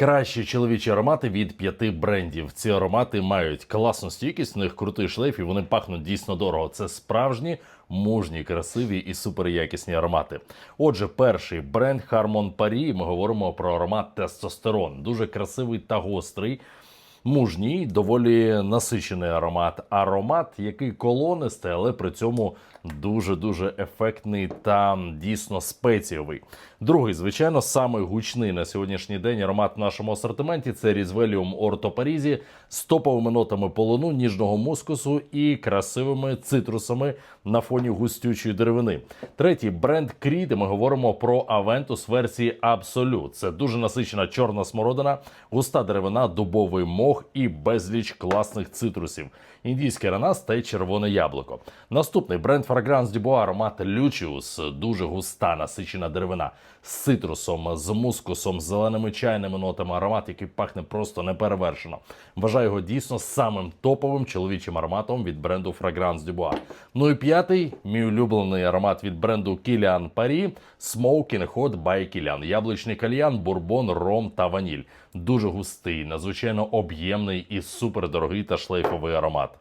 Кращі чоловічі аромати від п'яти брендів. Ці аромати мають класну стійкість, у них крутий шлейф, і вони пахнуть дійсно дорого. Це справжні, мужні, красиві і суперякісні аромати. Отже, перший бренд Harmon Paris. Ми говоримо про аромат тестостерон. Дуже красивий та гострий. Мужній, доволі насичений аромат. Аромат, який колонистий, але при цьому дуже дуже ефектний та дійсно спеціовий. Другий, звичайно, самий гучний на сьогоднішній день аромат в нашому асортименті це Різвеліум Орто Парізі з топовими нотами полону, ніжного мускусу і красивими цитрусами на фоні густючої деревини. Третій бренд Creed, Ми говоримо про Aventus версії Absolute. Це дуже насичена чорна смородина, густа деревина, дубовий мох і безліч класних цитрусів. Індійський ананас та червоне яблуко. Наступний бренд Fragrance du аромат Lucius. Дуже густа насичена деревина з цитрусом, з мускусом, з зеленими чайними нотами. Аромат, який пахне просто неперевершено. Вважаю його дійсно самим топовим чоловічим ароматом від бренду Fragrance du Ну і п'ятий, мій улюблений аромат від бренду Kilian Paris Smoking Hot by Kilian. Яблучний кальян, бурбон, ром та ваніль. Дуже густий, надзвичайно об'ємний і супердорогий та шлейфовий аромат.